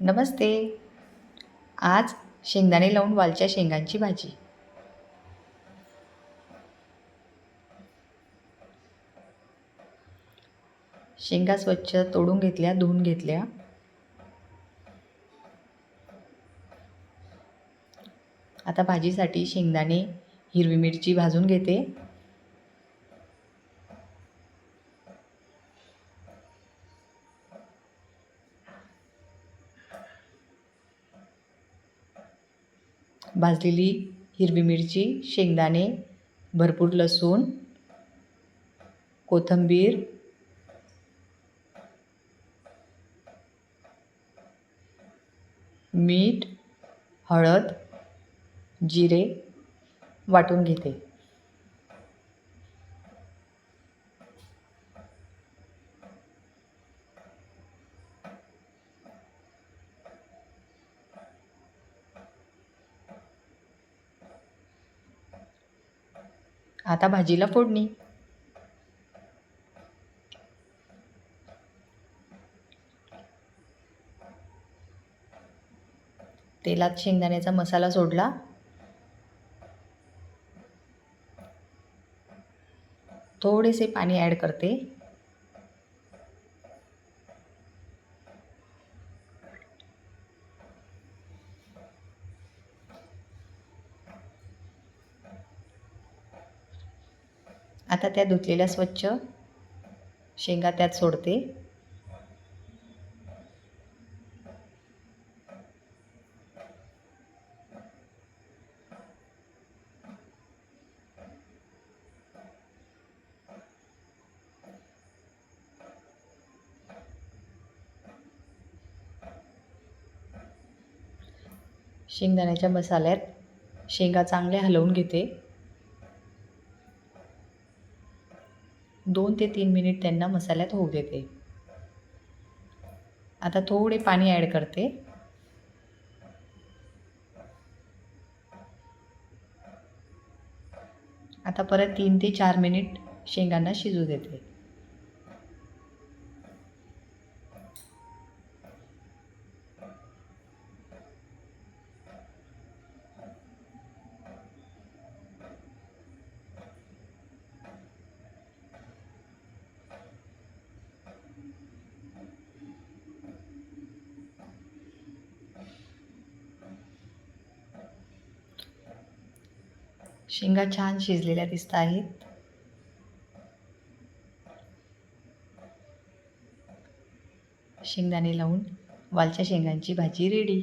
नमस्ते. आज शेंगदाणे लावून वालच्या शेंगांची भाजी. शेंगा स्वच्छ तोडून घेतल्या धुवून घेतल्या. आता भाजीसाठी शेंगदाणे हिरवी मिरची भाजून घेते. भाजलेली हिरवी मिरची शेंगदाणे भरपूर लसूण कोथिंबीर मीठ हळद जिरे वाटून घेते. आता भाजीला फोडणी. तेलात शेंगदाण्याचा मसाला सोडला. थोडेसे पाणी ॲड करते. आता त्या धुतलेल्या स्वच्छ शेंगा त्यात सोडते. शेंगदाण्याच्या मसाल्यात शेंगा चांगल्या हलवून घेते. दोन ते तीन मिनिट त्यांना मसाल्यात होऊ देते. आता थोडे पाणी ॲड करते. आता परत तीन ते चार मिनिट शेंगांना शिजू देते. शेंगा छान शिजलेल्या दिसत आहेत. शेंगदाणे लावून वालच्या शेंगांची भाजी रेडी